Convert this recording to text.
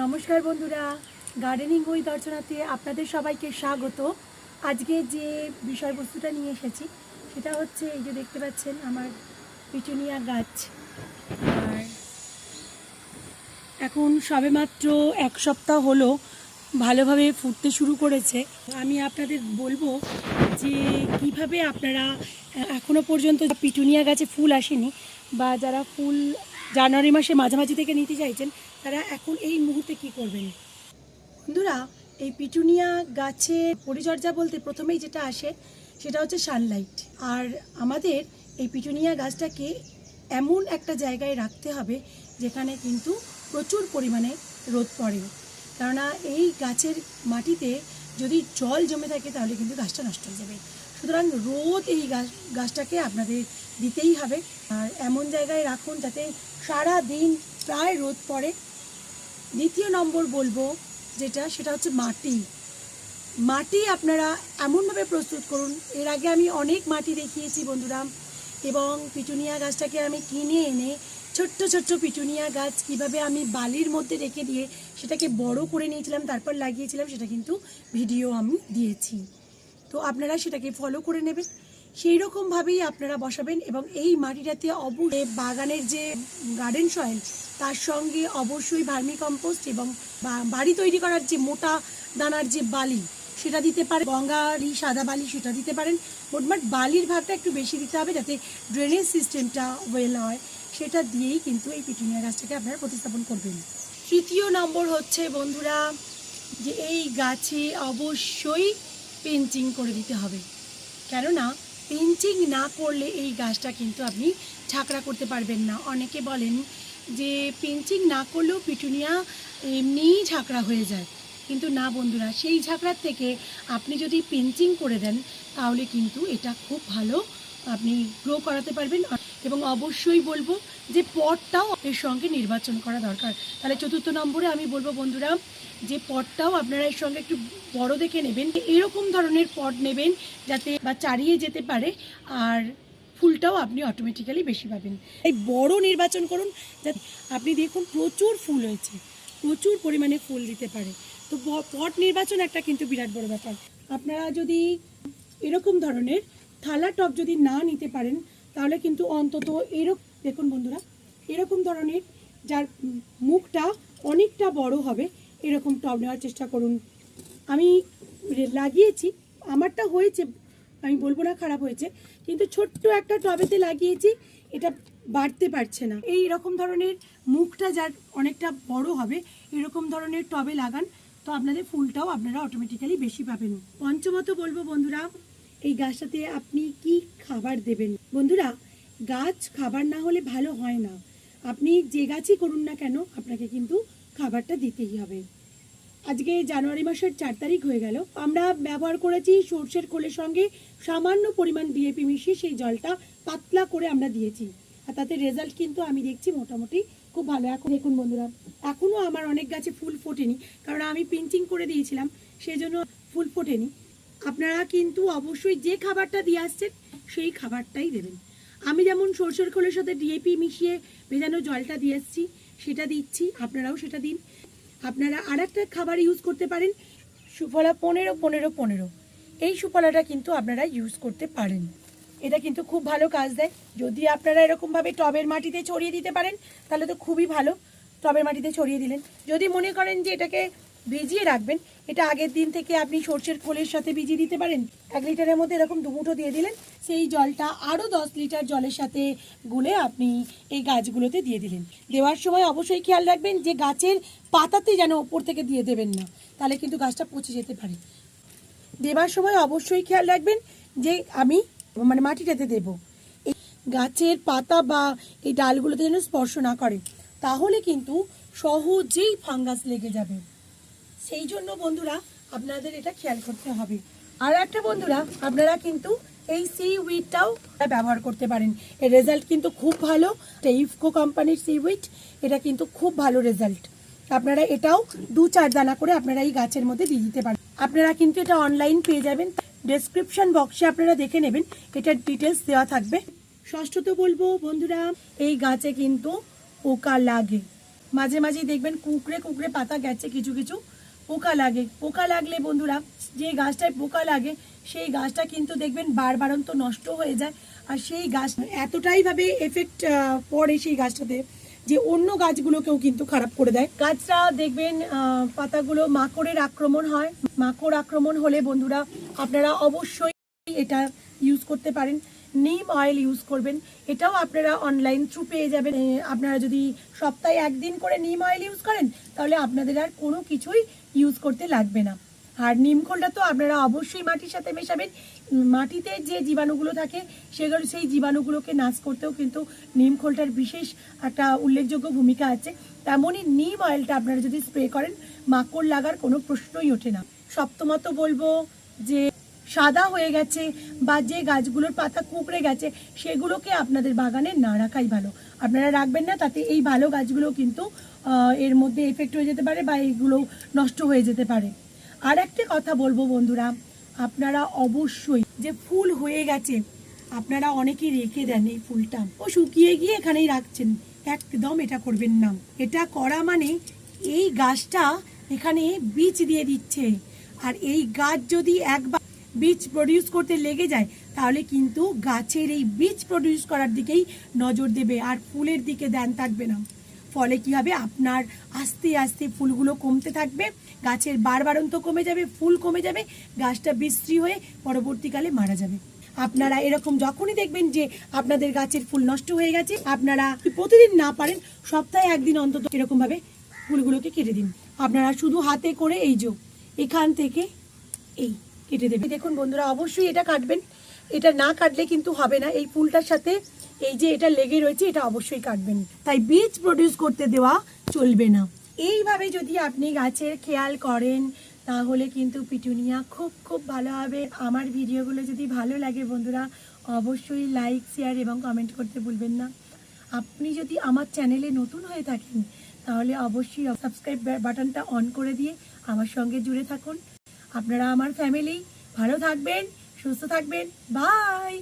নমস্কার বন্ধুরা। গার্ডেনিং ওই দর্শনাতে আপনাদের সবাইকে স্বাগত। আজকে যে বিষয়বস্তুটা নিয়ে এসেছি, সেটা হচ্ছে এই যে দেখতে পাচ্ছেন আমার পিটুনিয়া গাছ। আর এখন সবেমাত্র এক সপ্তাহ হলো, ভালোভাবে ফুটতে শুরু করেছে। আমি আপনাদের বলব যে কীভাবে আপনারা এখনও পর্যন্ত পিটুনিয়া গাছে ফুল আসেনি, বা যারা ফুল জানুয়ারি মাসে মাঝামাঝি থেকে নিতে চাইছেন, তারা এখন এই মুহূর্তে কি করবেন? বন্ধুরা, এই পিটুনিয়া গাছের পরিচর্যা বলতে প্রথমেই যেটা আসে, সেটা হচ্ছে সানলাইট আর আমাদের এই পিটুনিয়া গাছটাকে এমন একটা জায়গায় রাখতে হবে, যেখানে কিন্তু প্রচুর পরিমাণে রোদ পড়ে। কেননা এই গাছের মাটিতে যদি জল জমে থাকে, তাহলে কিন্তু গাছটা নষ্ট হয়ে যাবে। সুতরাং রোদ এই গাছ গাছটাকে আপনাদের দিতেই হবে। আর এমন জায়গায় রাখুন যাতে সারা দিন প্রায় রোদ পড়ে। দ্বিতীয় নম্বর বলব যেটা, সেটা হচ্ছে মাটি। মাটি আপনারা এমনভাবে প্রস্তুত করুন। এর আগে আমি অনেক মাটি দেখিয়েছি বন্ধুরা, এবং পিটুনিয়া গাছটাকে আমি কিনে এনে ছোট্ট ছোট্ট পিটুনিয়া গাছ কীভাবে আমি বালির মধ্যে রেখে দিয়ে সেটাকে বড় করে নিয়েছিলাম, তারপর লাগিয়েছিলাম, সেটা কিন্তু ভিডিও আমি দিয়েছি। তো আপনারা সেটাকে ফলো করে নেবেন। সেই রকমভাবেই আপনারা বসাবেন এবং এই মাটিটাতে অবশ্যই বাগানের যে গার্ডেন সয়েল তার সঙ্গে অবশ্যই ভার্মি কম্পোস্ট এবং বাড়ি তৈরি করার যে মোটা দানার যে বালি, সেটা দিতে পারে গঙ্গালি সাদা বালি, সেটা দিতে পারেন। মোটমাট বালির ভাগটা একটু বেশি দিতে হবে যাতে ড্রেনেজ সিস্টেমটা ওয়েল হয়। সেটা দিয়েই কিন্তু এই পিটুনিয়া গাছটাকে আপনারা প্রতিস্থাপন করবেন। তৃতীয় নম্বর হচ্ছে বন্ধুরা, যে এই গাছে অবশ্যই পেন্টিং করে দিতে হবে। কেননা পেন্টিং না করলে এই গাছটা কিন্তু আপনি ঝাঁকড়া করতে পারবেন না। অনেকে বলেন যে পেন্টিং না করলেও পিটুনিয়া এমনিই ঝাঁকড়া হয়ে যায়। কিন্তু না বন্ধুরা, সেই ঝাঁকড়ার থেকে আপনি যদি পেন্টিং করে দেন, তাহলে কিন্তু এটা খুব ভালো আপনি গ্রো করাতে পারবেন। এবং অবশ্যই বলব যে পটটাও এর সঙ্গে নির্বাচন করা দরকার। তাহলে চতুর্থ নম্বরে আমি বলব বন্ধুরা যে পটটাও আপনারা এর সঙ্গে একটু বড় দেখে নেবেন। এরকম ধরনের পট নেবেন যাতে বা চারিয়ে যেতে পারে আর ফুলটাও আপনি অটোমেটিক্যালি বেশি পাবেন। এই বড় নির্বাচন করুন যাতে আপনি দেখুন প্রচুর ফুল হয়েছে, প্রচুর পরিমাণে ফুল দিতে পারে। তো পট নির্বাচন একটা কিন্তু বিরাট বড় ব্যাপার। আপনারা যদি এরকম ধরনের থালা টপ যদি না নিতে পারেন তাহলে কিন্তু অন্তত এরকম দেখুন বন্ধুরা, এরকম ধরনের যার মুখটা অনেকটা বড় হবে, এরকম টব নেওয়ার চেষ্টা করুন। আমি লাগিয়েছি, আমারটা হয়েছে, আমি বলব না খারাপ হয়েছে, কিন্তু ছোট্ট একটা টবেতে লাগিয়েছি, এটা বাড়তে পারছে না। এই রকম ধরনের মুখটা যার অনেকটা বড় হবে, এরকম ধরনের টবে লাগান, তো আপনাদের ফুলটাও আপনারা অটোমেটিক্যালি বেশি পাবেন। পঞ্চমত বলব বন্ধুরা এই গাছটাতে আপনি কি খাবার দেবেন? বন্ধুরা, গাছ খাবার না হলে ভালো হয় না। আপনি যে গাছই করুন না কেন, আপনাকে কিন্তু খাবারটা দিতেই হবে। আজকে জানুয়ারি মাসের চার তারিখ হয়ে গেল। আমরা ব্যবহার করেছি সর্ষের খোলের সঙ্গে সামান্য পরিমাণ ডিএপি মিশিয়ে সেই জলটা পাতলা করে আমরা দিয়েছি। আর তাতে রেজাল্ট কিন্তু আমি দেখছি মোটামুটি খুব ভালো। এখন দেখুন বন্ধুরা এখনও আমার অনেক গাছে ফুল ফোটেনি। কারণ আমি পিঞ্চিং করে দিয়েছিলাম সেই জন্য ফুল ফোটেনি। আপনারা কিন্তু অবশ্যই যে খাবারটা দিয়ে আসছেন, সেই খাবারটাই দেবেন। আমি যেমন সরষের খোলের সাথে ডিএপি মিশিয়ে ভেজানো জলটা দিয়ে আসছি, সেটা দিচ্ছি, আপনারাও সেটা দিন। আপনারা আর একটা খাবার ইউজ করতে পারেন, সুফলা পনেরো পনেরো পনেরো। এই সুফলাটা কিন্তু আপনারা ইউজ করতে পারেন। এটা কিন্তু খুব ভালো কাজ দেয়। যদি আপনারা এরকমভাবে টবের মাটিতে ছড়িয়ে দিতে পারেন, তাহলে তো খুবই ভালো। টবের মাটিতে ছড়িয়ে দিলেন। যদি মনে করেন যে এটাকে ভিজিয়ে রাখবেন। এটা আগের দিন থেকে আপনি সর্ষের খোলের সাথে ভিজিয়ে দিতে পারেন। এক লিটারের মধ্যে এরকম দুমুঠো দিয়ে দিলেন। সেই জলটা আরও দশ লিটার জলের সাথে গুলে আপনি এই গাছগুলোতে দিয়ে দিলেন। দেওয়ার সময় অবশ্যই খেয়াল রাখবেন যে গাছের পাতাতে যেন ওপর থেকে দিয়ে দেবেন না। তাহলে কিন্তু গাছটা পচে যেতে পারে। দেবার সময় অবশ্যই খেয়াল রাখবেন যে আমি মানে মাটিটাতে দেব। গাছের পাতা বা এই ডালগুলোতে যেন স্পর্শ না করে, তাহলে কিন্তু সহজেই ফাঙ্গাস লেগে যাবে। সেই জন্য বন্ধুরা আপনাদের এটা খেয়াল করতে হবে। আর একটা বন্ধুরা, আপনারা কিন্তু এই সি উইটটাও ব্যবহার করতে পারেন। এর রেজাল্ট কিন্তু খুব ভালো। এটা ইফকো কোম্পানির সি উইট এটা কিন্তু খুব ভালো রেজাল্ট আপনারা এটাও দু চার দানা করে আপনারা এই গাছের মধ্যে দিয়ে দিতে পারেন। আপনারা কিন্তু এটা অনলাইন পেয়ে যাবেন। ডেসক্রিপশন বক্সে আপনারা দেখে নেবেন। এটার ডিটেলস দেওয়া থাকবে। ষষ্ঠত বলব, বন্ধুরা, এই গাছে কিন্তু পোকা লাগে। মাঝে মাঝেই দেখবেন কুকড়ে কুকড়ে পাতা গেছে কিছু কিছু। পোকা লাগে, পোকা লাগলে বন্ধুরা, যে গাছটায় পোকা লাগে, সেই গাছটা কিন্তু দেখবেন বারবারন্ত নষ্ট হয়ে যায়। আর সেই গাছ এতটাই ভাবে এফেক্ট পড়ে সেই গাছটাতে যে অন্য গাছগুলোকেও কিন্তু খারাপ করে দেয়। গাছটা দেখবেন পাতাগুলো মাকড়ের আক্রমণ হয়। মাকড় আক্রমণ হলে বন্ধুরা, আপনারা অবশ্যই এটা ইউজ করতে পারেন। নিম অয়েল ইউজ করবেন, এটাও আপনারা অনলাইন থ্রু পেয়ে যাবেন। আপনারা যদি সপ্তাহে একদিন করে নিম অয়েল ইউজ করেন, তাহলে আপনাদের আর কোনো কিছুই ইউজ করতে লাগবে না। আর নিমখোলটা তো আপনারা অবশ্যই মাটির সাথে মেশাবেন। মাটিতে যে জীবাণুগুলো থাকে, সেগুলো সেই জীবাণুগুলোকে নাশ করতেও কিন্তু নিম খোলটার বিশেষ একটা উল্লেখযোগ্য ভূমিকা আছে। তেমনই নিম অয়েলটা আপনারা যদি স্প্রে করেন, মাকড় লাগার কোনো প্রশ্নই ওঠে না। সপ্তমত বলব যে সাদা হয়ে গেছে বা যে গাছগুলোর পাতা কুকড়ে গেছে, সেগুলোকে আপনাদের বাগানে না রাখাই ভালো। আপনারা রাখবেন না, তাতে এই ভালো গাছগুলো কিন্তু এর মধ্যে এফেক্ট হয়ে যেতে পারে বা এগুলো নষ্ট হয়ে যেতে পারে। আর একটা কথা বলব বন্ধুরা, আপনারা অবশ্যই যে ফুল হয়ে গেছে, আপনারা অনেকেই রেখে দেন এই ফুলটা। ও শুকিয়ে গিয়ে এখানেই রাখছেন, একদম এটা করবেন না। এটা করা মানে এই গাছটা এখানে বীজ দিয়ে দিচ্ছে। আর এই গাছ যদি একবার বীজ প্রডিউস করতে লেগে যায়, তাহলে কিন্তু গাছের এই বীজ প্রডিউস করার দিকেই নজর দেবে আর ফুলের দিকে ধ্যান থাকবে না। ফলে কি হবে? আপনার আস্তে আস্তে ফুলগুলো কমতে থাকবে, গাছের বারবারন্ত কমে যাবে, ফুল কমে যাবে, গাছটা বিশ্রী হয়ে পরবর্তীকালে মারা যাবে। আপনারা এরকম যখনই দেখবেন যে আপনাদের গাছের ফুল নষ্ট হয়ে গেছে, আপনারা প্রতিদিন না পারেন, সপ্তাহে একদিন অন্তত এরকম ভাবে ফুলগুলোকে কেটে দিন। আপনারা শুধু হাতে করে এই যোগ এখান থেকে এই কেটে দেবেন দেখুন বন্ধুরা, অবশ্যই এটা কাটবেন। এটা না কাটলে কিন্তু হবে না। এই ফুলটার সাথে এই যে এটা লেগে রয়েছে, এটা অবশ্যই কাটবেন। তাই বীজ প্রডিউস করতে দেওয়া চলবে না। এইভাবে যদি আপনি গাছের খেয়াল করেন, তাহলে কিন্তু পিটুনিয়া খুব খুব ভালো হবে। আমার ভিডিওগুলো যদি ভালো লাগে বন্ধুরা, অবশ্যই লাইক শেয়ার এবং কমেন্ট করতে ভুলবেন না। আপনি যদি আমার চ্যানেলে নতুন হয়ে থাকেন, তাহলে অবশ্যই সাবস্ক্রাইব বাটনটা অন করে দিয়ে আমার সঙ্গে জুড়ে থাকুন। আপনারা আমার ফ্যামিলি ভালো থাকবেন সুস্থ থাকবেন বাই